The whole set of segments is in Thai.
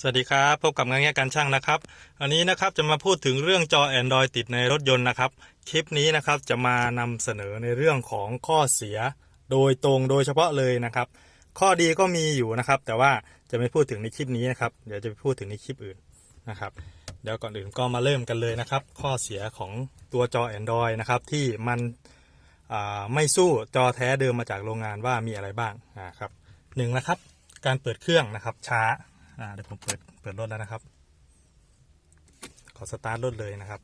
สวัสดีครับ พบกับงานแง่การช่างนะครับอันนี้นะครับจะมาพูดถึงเรื่องจอ Android ติดในรถยนต์นะครับ คลิปนี้นะครับจะมานำเสนอในเรื่องของข้อเสีย โดยตรงโดยเฉพาะเลยนะครับ ข้อดีก็มีอยู่นะครับ แต่ว่าจะไม่พูดถึงในคลิปนี้นะครับ เดี๋ยวจะไปพูดถึงในคลิปอื่นนะครับ เดี๋ยวก่อนอื่นก็มาเริ่มกันเลยนะครับ ข้อเสียของตัวจอ Android นะครับที่มันไม่สู้จอแท้เดิมมาจากโรงงานว่ามีอะไรบ้างนะครับหนึ่งนะครับ การเปิดเครื่องนะครับช้า อ่าเดี๋ยวผมเปิดเปิดรถแล้วนะครับ ขอสตาร์ทรถเลยนะครับ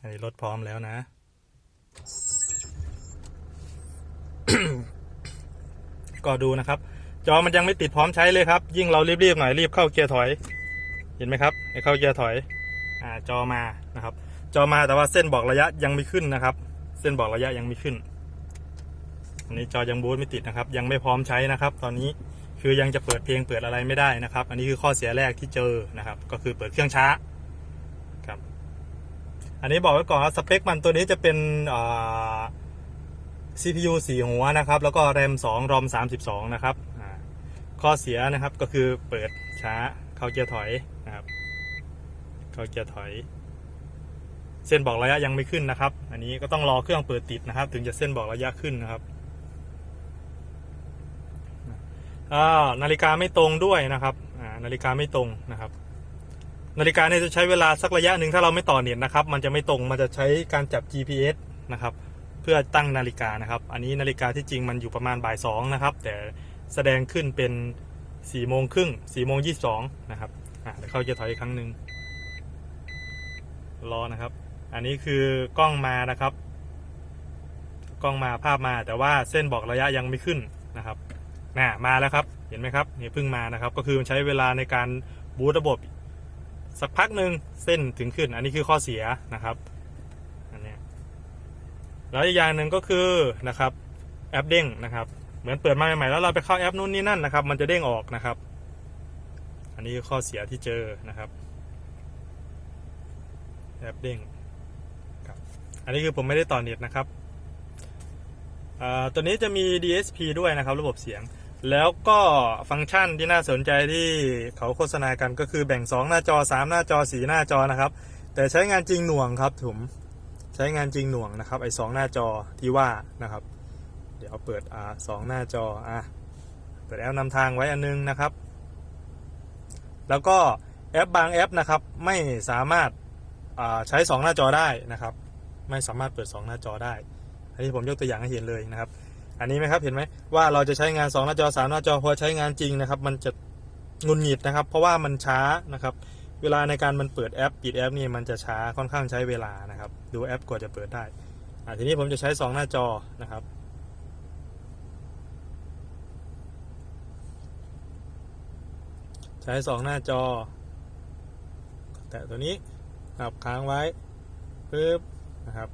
อันนี้รถพร้อมแล้วนะ ก็ดูนะครับ จอมันยังไม่ติดพร้อมใช้เลยครับ ยิ่งเรารีบๆหน่อยรีบเข้าเกียร์ถอย เห็นไหมครับให้เข้าเกียร์ถอย อ่าจอมานะครับ จอมาแต่ว่าเส้นบอกระยะยังไม่ขึ้นนะครับ เส้นบอกระยะยังไม่ขึ้นอันนี้จอยังบูตไม่ติดนะครับ ยังไม่พร้อมใช้นะครับ ตอนนี้ คือยังจะเปิดเพลงเปิดอะไรไม่ได้นะครับ อันนี้คือข้อเสียแรกที่เจอนะครับ ก็คือเปิดเครื่องช้าครับอันนี้บอกไว้ก่อนว่าสเปคมันตัวนี้จะเป็นอ่า CPU 4 หัวนะครับ แล้วก็ RAM 2 ROM 32 นะครับข้อเสียนะครับก็คือเปิดช้าเข้าเกียร์ถอยนะครับ เข้าเกียร์ถอย เส้นบอกระยะยังไม่ขึ้นนะครับ อันนี้ก็ต้องรอเครื่องเปิดติดนะครับ ถึงจะเส้นบอกระยะขึ้นนะครับอ่า นาฬิกาไม่ตรงด้วยนะครับนาฬิกาไม่ตรงนะครับ นาฬิกาเนี่ยจะใช้เวลาสักระยะหนึ่งถ้าเราไม่ต่อเน็ตนะครับ มันจะไม่ตรงมันจะใช้การจับ GPS นะครับ เพื่อตั้งนาฬิกานะครับ อันนี้นาฬิกาที่จริงมันอยู่ประมาณบ่ายสองนะครับ แต่แสดงขึ้นเป็น4ี่โมงครึ่งสี่โมงยี่สองนะครับเดี๋ยวเขาจะถอยอีกครั้งหนึ่งรอนะครับ อันนี้คือกล้องมานะครับ กล้องมาภาพมาแต่ว่าเส้นบอกระยะยังไม่ขึ้นนะครับ น่ะมาแล้วครับ เห็นไหมครับนี่เพิ่งมานะครับ ก็คือมันใช้เวลาในการบูตระบบ สักพักหนึ่งเส้นถึงขึ้น อันนี้คือข้อเสียนะครับอันนี้แล้วอีกอย่างหนึ่งก็คือนะครับแอปเด้งนะครับเหมือนเปิดมาใหม่ๆแล้วเราไปเข้าแอปนู่นนี่นั่นนะครับ มันจะเด้งออกนะครับ อันนี้ข้อเสียที่เจอนะครับ แอปเด้งครับอันนี้คือผมไม่ได้ต่อเน็ตนะครับตัวนี้จะมี DSP ด้วยนะครับ ระบบเสียง แล้วก็ฟังก์ชันที่น่าสนใจที่เขาโฆษณากันก็คือแบ่ง 2 หน้าจอ 3 หน้าจอ 4 หน้าจอนะครับ แต่ใช้งานจริงหน่วงครับผมใช้งานจริงหน่วงนะครับไอ้สองหน้าจอที่ว่านะครับ เดี๋ยวเปิดอ่าสองหน้าจออะเปิดแอปนำทางไว้อันนึงนะครับ แล้วก็แอปบางแอปนะครับ ไม่สามารถาใช้สองหน้าจอได้นะครับ ไม่สามารถเปิดสองหน้าจอได้ อันนี้ผมยกตัวอย่างให้เห็นเลยนะครับ อันนี้ไหมครับเห็นไหมว่าเราจะใช้งานสองหน้าจอสามหน้าจอพอใช้งานจริงนะครับ มันจะงุนหงิดนะครับ เพราะว่ามันช้านะครับ เวลาในการมันเปิดแอปปิดแอปนี่มันจะช้าค่อนข้างใช้เวลานะครับ ดูแอปกว่าจะเปิดได้อ่าทีนี้ผมจะใช้ 2 หน้าจอนะครับใช้2หน้าจอ แต่ตัวนี้ครับค้างไว้ปึ๊บนะครับ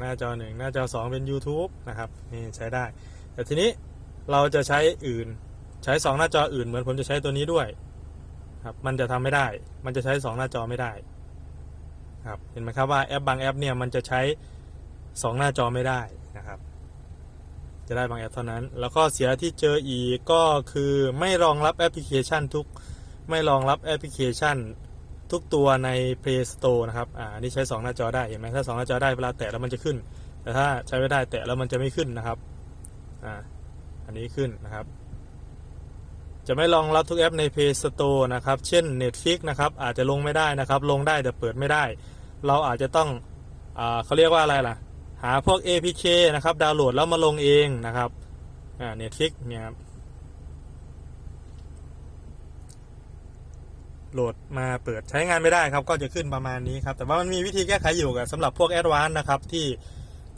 หน้าจอหนึ่งหน้าจอ2เป็น YouTube นะครับนี่ใช้ได้ แต่ทีนี้เราจะใช้อื่นใช้2หน้าจออื่นเหมือนผมจะใช้ตัวนี้ด้วยครับมันจะทำไม่ได้ มันจะใช้2หน้าจอไม่ได้ครับเห็นไหมครับว่าแอปบางแอปเนี่ยมันจะใช้2หน้าจอไม่ได้นะครับ จะได้บางแอปเท่านั้น แล้วก็เสียที่เจออีกก็คือไม่รองรับแอปพลิเคชันทุกไม่รองรับแอปพลิเคชัน ทุกตัวใน Play Store นะครับ อ่าอันนี่ใช้ 2 หน้าจอได้ เห็นไหมถ้า 2 หน้าจอได้เวลาแตะแล้วมันจะขึ้น แต่ถ้าใช้ไม่ได้แตะแล้วมันจะไม่ขึ้นนะครับ อ่า อันนี้ขึ้นนะครับ จะไม่รองรับทุกแอปใน Play Store นะครับ เช่น Netflix นะครับ อาจจะลงไม่ได้นะครับ ลงได้แต่เปิดไม่ได้ เราอาจจะต้อง อ่าเขาเรียกว่าอะไรล่ะ หาพวก APK นะครับ ดาวน์โหลดแล้วมาลงเองนะครับ อ่า Netflix เนี่ยครับ โหลดมาเปิดใช้งานไม่ได้ครับ ก็จะขึ้นประมาณนี้ครับ แต่ว่ามันมีวิธีแก้ไขอยู่กับสำหรับพวกแอดวานนะครับที่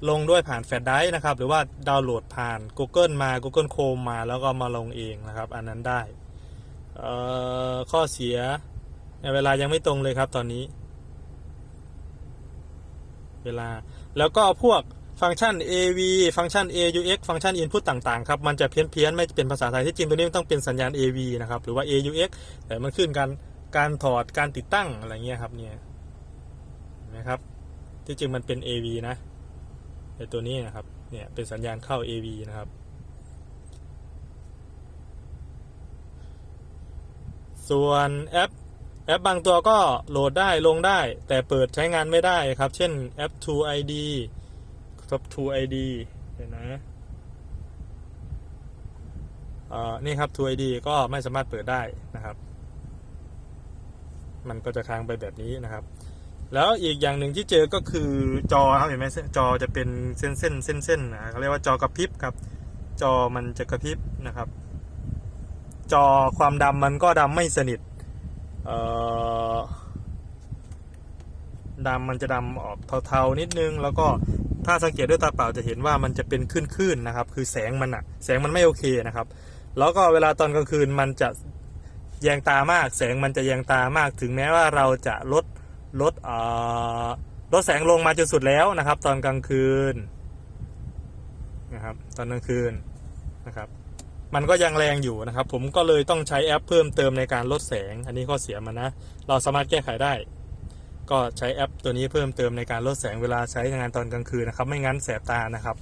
ลงด้วยผ่านแฟลชไดรฟ์นะครับ หรือว่าดาวน์โหลดผ่าน Google มา Google Chrome มาแล้วก็มาลงเองนะครับ อันนั้นได้ข้อเสียในเวลายังไม่ตรงเลยครับตอนนี้ เวลาแล้วก็พวกฟังก์ชัน AV ฟังก์ชัน AUX ฟังก์ชัน Input ต่างๆ ครับ มันจะเพี้ยนๆ ไม่เป็นภาษาไทยที่จริงตัวนี้มันต้องเป็นสัญญาณ AV นะครับ หรือว่า AUX แต่มันขึ้นการ การถอดการติดตั้งอะไรเงี้ยครับเนี่ยนะครับที่จริงมันเป็น AV นะไอตัวนี้นะครับเนี่ยเป็นสัญญาณเข้า AV นะครับ ส่วนแอปแอปบางตัวก็โหลดได้ลงได้ แต่เปิดใช้งานไม่ได้ครับ เช่นแอป True ID ครับ True ID เดี๋ยวนะนี่ครับ True ID ก็ไม่สามารถเปิดได้นะครับ มันก็จะค้างไปแบบนี้นะครับ แล้วอีกอย่างหนึ่งที่เจอก็คือจอครับเห็นไหมจอจะเป็นเส้นเส้นเส้นเส้นนะเขาเรียกว่าจอกระพริบครับ จอมันจะกระพริบนะครับ จอความดำมันก็ดำไม่สนิทเอ่อดำมันจะดำออกเทาๆนิดนึง แล้วก็ถ้าสังเกตด้วยตาเปล่าจะเห็นว่ามันจะเป็นคลื่นๆนะครับ คือแสงมันอะแสงมันไม่โอเคนะครับ แล้วก็เวลาตอนกลางคืนมันจะ แยงตามาก แสงมันจะแยงตามาก ถึงแม้ว่าเราจะลดลดเอ่อลดแสงลงมาจนสุดแล้วนะครับ ตอนกลางคืนนะครับ ตอนกลางคืนนะครับ มันก็ยังแรงอยู่นะครับ ผมก็เลยต้องใช้แอปเพิ่มเติมในการลดแสง อันนี้ข้อเสียมันนะ เราสามารถแก้ไขได้ ก็ใช้แอปตัวนี้เพิ่มเติมในการลดแสงเวลาใช้งานตอนกลางคืนนะครับ ไม่งั้นแสบตานะครับ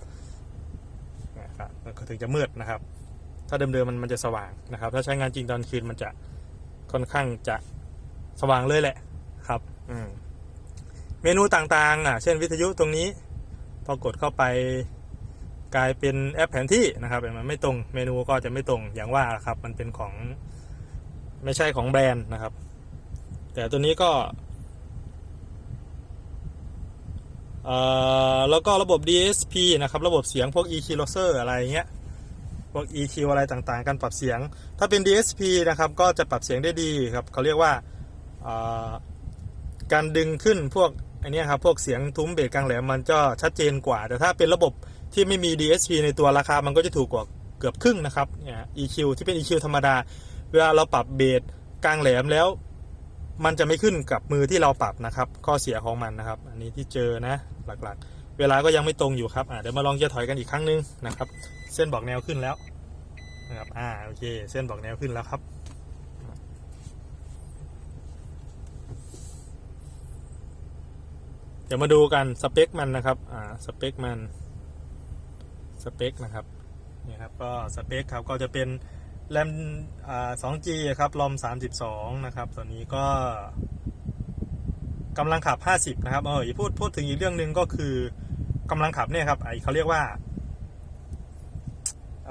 นะครับมันก็ถึงจะมืดนะครับ ถ้าเดิมๆมันมันจะสว่างนะครับ ถ้าใช้งานจริงตอนคืนมันจะ ค่อนข้างจะสว่างเลยแหละครับอืมเมนูต่างๆอะ เช่นวิทยุตรงนี้ พอกดเข้าไปกลายเป็นแอปแผนที่นะครับมันไม่ตรงเมนูก็จะไม่ตรงอย่างว่าครับ มันเป็นของไม่ใช่ของแบรนด์นะครับ แต่ตัวนี้ก็เอ่อแล้วก็ระบบ DSP นะครับ ระบบเสียงพวก EQ Losser อะไรเงี้ย พวก EQ อะไรต่างๆ การปรับเสียง ถ้าเป็น DSP นะครับก็จะปรับเสียงได้ดีครับเขาเรียกว่าการดึงขึ้นพวกอันนี้ครับพวกเสียงทุ้มเบสกลางแหลมมันก็ชัดเจนกว่า แต่ถ้าเป็นระบบที่ไม่มี DSP ในตัวราคามันก็จะถูกกว่าเกือบครึ่งนะครับเนี่ย EQ ที่เป็น EQ ธรรมดา เวลาเราปรับเบสกลางแหลมแล้ว มันจะไม่ขึ้นกับมือที่เราปรับนะครับ ข้อเสียของมันนะครับ อันนี้ที่เจอนะหลักๆ เวลาก็ยังไม่ตรงอยู่ครับอะเดี๋ยวมาลองเจะถอยกันอีกครั้งหนึงนะครับ เส้นบอกแนวขึ้นแล้วนะครับอ่าโอเค เส้นบอกแนวขึ้นแล้วครับเดี๋ยวมาดูกันสเปคมันนะครับ อ่า สเปคมัน สเปคนะครับ นี่ครับ ก็สเปคครับ ก็จะเป็นแรมอ่า 2G ครับรอม32 นะครับ ตัวนี้ก็กำลังขับ 50 นะครับ เออพูด พูดถึงอีกเรื่องหนึ่งก็คือ กำลังขับเนี่ยครับไอเขาเรียกว่าเ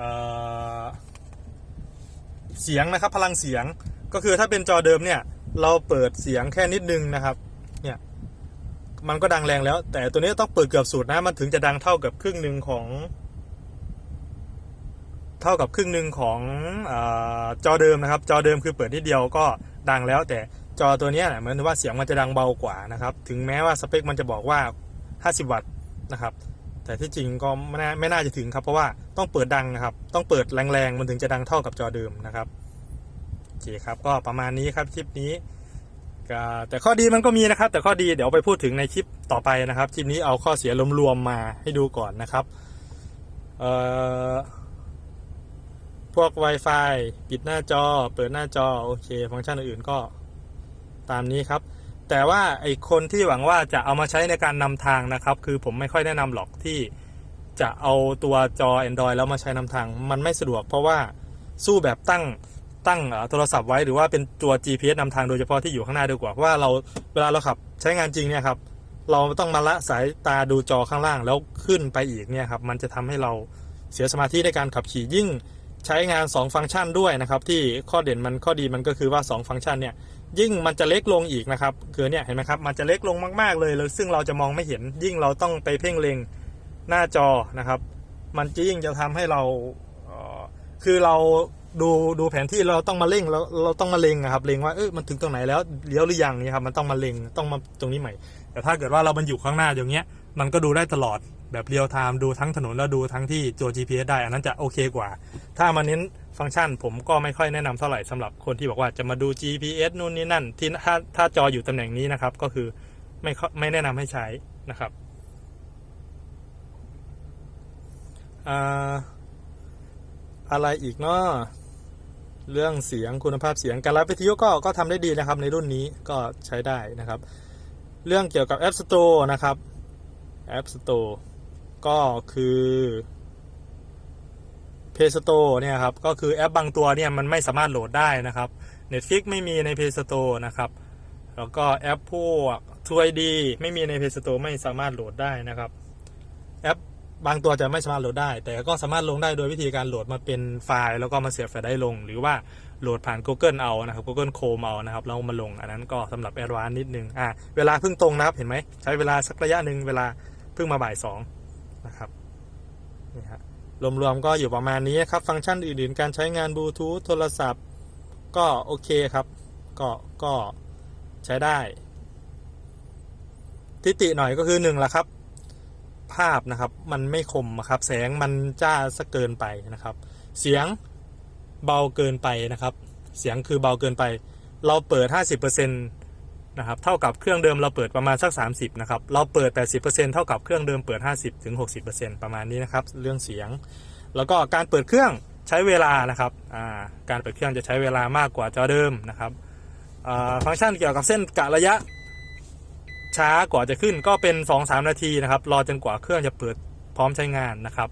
เสียงนะครับ พลังเสียงก็คือถ้าเป็นจอเดิมเนี่ย เราเปิดเสียงแค่นิดนึงนะครับ เนี่ย มันก็ดังแรงแล้ว แต่ตัวนี้ต้องเปิดเกือบสุดนะ มันถึงจะดังเท่ากับครึ่งหนึ่งของ เท่ากับครึ่งหนึ่งของอจอเดิมนะครับ จอเดิมคือเปิดนิดเดียวก็ดังแล้ว แต่จอตัวนี้เหมือนว่าเสียงมันจะดังเบากว่านะครับ ถึงแม้ว่าสเปคมันจะบอกว่า 50 วัตต์ นะครับ แต่ที่จริงก็ไม่น่าไม่น่าจะถึงครับ เพราะว่าต้องเปิดดังนะครับ ต้องเปิดแรงๆมันถึงจะดังเท่ากับจอเดิมนะครับโอเคครับก็ประมาณนี้ครับคลิปนี้แต่ข้อดีมันก็มีนะครับ แต่ข้อดีเดี๋ยวไปพูดถึงในคลิปต่อไปนะครับคลิปนี้เอาข้อเสียรวมๆมาให้ดูก่อนนะครับเอ่อพวก Wi-Fi ปิดหน้าจอ เปิดหน้าจอ โอเค ฟังก์ชันอื่นก็ตามนี้ครับ แต่ว่าไอคนที่หวังว่าจะเอามาใช้ในการนำทางนะครับ คือผมไม่ค่อยแนะนำหรอกที่จะเอาตัวจอ Android แล้วมาใช้นำทาง มันไม่สะดวก เพราะว่าสู้แบบตั้งตั้งโทรศัพท์ไว้หรือว่าเป็นตัว GPS นำทางโดยเฉพาะที่อยู่ข้างหน้าดีกว่าเพราะว่าเราเวลาเราขับใช้งานจริงเนี่ยครับเราต้องมาละสายตาดูจอข้างล่างแล้วขึ้นไปอีกเนี่ยครับมันจะทำให้เราเสียสมาธิในการขับขี่ยิ่ง ใช้งาน 2 ฟังก์ชันด้วยนะครับที่ข้อเด่นมันข้อดีมันก็คือว่า 2 ฟังก์ชันเนี่ยยิ่งมันจะเล็กลงอีกนะครับคือเนี่ยเห็นไหมครับมันจะเล็กลงมากๆเลยแล้วซึ่งเราจะมองไม่เห็นยิ่งเราต้องไปเพ่งเล็งหน้าจอนะครับ มันจะยิ่งจะทำให้เราคือเราดูดูแผนที่เราต้องมาเร่งเราเราต้องมาเล็งอะครับเล็งว่าเออมันถึงตรงไหนแล้วเลี้ยวหรือยังนี่ครับมันต้องมาเล็งต้องมาตรงนี้ใหม่ แต่ถ้าเกิดว่าเรามันอยู่ข้างหน้าอย่างเงี้ยมันก็ดูได้ตลอด แบบเรียลไทม์ดูทั้งถนนแล้วดูทั้งที่ตัว GPS ได้ อันนั้นจะโอเคกว่า ถ้ามาเน้นฟังก์ชันผมก็ไม่ค่อยแนะนำเท่าไหร่สำหรับคนที่บอกว่าจะมาดู GPS นู่นนี่นั่น ที่ถ้าถ้าจออยู่ตำแหน่งนี้นะครับ ก็คือไม่ไม่แนะนำให้ใช้นะครับอ่าอะไรอีกเนาะเรื่องเสียงคุณภาพเสียงการรับวิทยุก็ก็ทำได้ดีนะครับ ในรุ่นนี้ก็ใช้ได้นะครับ เรื่องเกี่ยวกับ App Store นะครับ App Store ก็คือ Play Store เนี่ยครับ ก็คือแอปบางตัวเนี่ยมันไม่สามารถโหลดได้นะครับ Netflix ไม่มีใน Play Store นะครับ แล้วก็แอปพวก 2ID ไม่มีใน Play Store ไม่สามารถโหลดได้นะครับ แอปบางตัวจะไม่สามารถโหลดได้ แต่ก็สามารถลงได้โดยวิธีการโหลดมาเป็นไฟล์ แล้วก็มาเสียบไฟล์ได้ลง หรือว่าโหลดผ่าน Google เอานะครับ Google Chrome เอานะครับแล้วมาลง อันนั้นก็สำหรับแอดวานนิดนึงอะเวลาเพิ่งตรงนะครับ เห็นไหมใช้เวลาสักระยะหนึ่งเวลาเพิ่งมาบ่ายสอง นะครับนี่ฮะรวมๆก็อยู่ประมาณนี้ครับ ฟังก์ชันอื่นๆ การใช้งานบลูทูธโทรศัพท์ ก็โอเคครับ ก็ก็ใช้ได้ ทิติหน่อยก็คือหนึ่งละครับ ภาพนะครับมันไม่คมครับ แสงมันจ้าซะเกินไปนะครับ เสียงเบาเกินไปนะครับ เสียงคือเบาเกินไป เราเปิด 50% นะครับเท่ากับเครื่องเดิมเราเปิดประมาณสัก 30นะครับเราเปิด 80%เท่ากับเครื่องเดิมเปิด 50ถึง60%ประมาณนี้นะครับเรื่องเสียง แล้วก็การเปิดเครื่องใช้เวลานะครับาการเปิดเครื่องจะใช้เวลามากกว่าจอเดิมนะครับฟังก์ชันเกี่ยวกับเส้นกะระยะช้ากว่าจะขึ้นก็เป็น 2-3 นาทีนะครับรอจนกว่าเครื่องจะเปิดพร้อมใช้งานนะครับ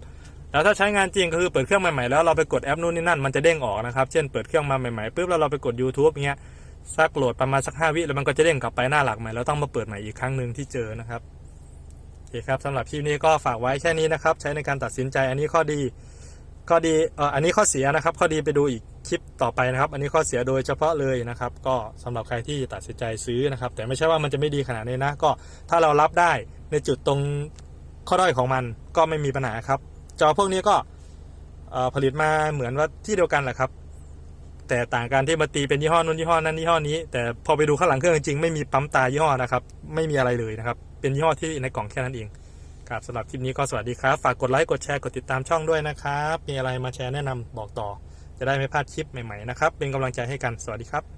แล้วถ้าใช้งานจริงก็คือเปิดเครื่องใหม่ๆแล้วเราไปกดแอปนู่นนี่นั่นมันจะเด้งออกนะครับ เช่นเปิดเครื่องมาใหม่ๆปุ๊บแล้วเราไปกด YouTube อย่างเงี้ย สักโหลดประมาณสัก5วิแล้วมันก็จะเด้งกลับไปหน้าหลักใหม่แล้วต้องมาเปิดใหม่อีกครั้งหนึ่งที่เจอนะครับโอเคครับสำหรับคลิปนี้ก็ฝากไว้แค่นี้นะครับ ใช้ในการตัดสินใจอันนี้ข้อดีข้อดีเอ่ออันนี้ข้อเสียนะครับ ข้อดีไปดูอีกคลิปต่อไปนะครับ อันนี้ข้อเสียโดยเฉพาะเลยนะครับ ก็สำหรับใครที่ตัดสินใจซื้อนะครับ แต่ไม่ใช่ว่ามันจะไม่ดีขนาดนี้นะ ก็ถ้าเรารับได้ในจุดตรงข้อด้อยของมันก็ไม่มีปัญหาครับ จอพวกนี้ก็ผลิตมาเหมือนว่าที่เดียวกันแหละครับ แต่ต่างการที่มาตีเป็นยี่ห้อนู้นยี่ห้อนั้นยี่ห้อนี้ แต่พอไปดูข้างหลังเครื่องจริงไม่มีปั๊มตายี่ห้อนะครับ ไม่มีอะไรเลยนะครับ เป็นยี่ห้อที่ในกล่องแค่นั้นเองครับสำหรับคลิปนี้ก็สวัสดีครับ ฝากกดไลค์กดแชร์กดติดตามช่องด้วยนะครับ มีอะไรมาแชร์แนะนำบอกต่อ จะได้ไม่พลาดคลิปใหม่ๆนะครับ เป็นกำลังใจให้กันสวัสดีครับ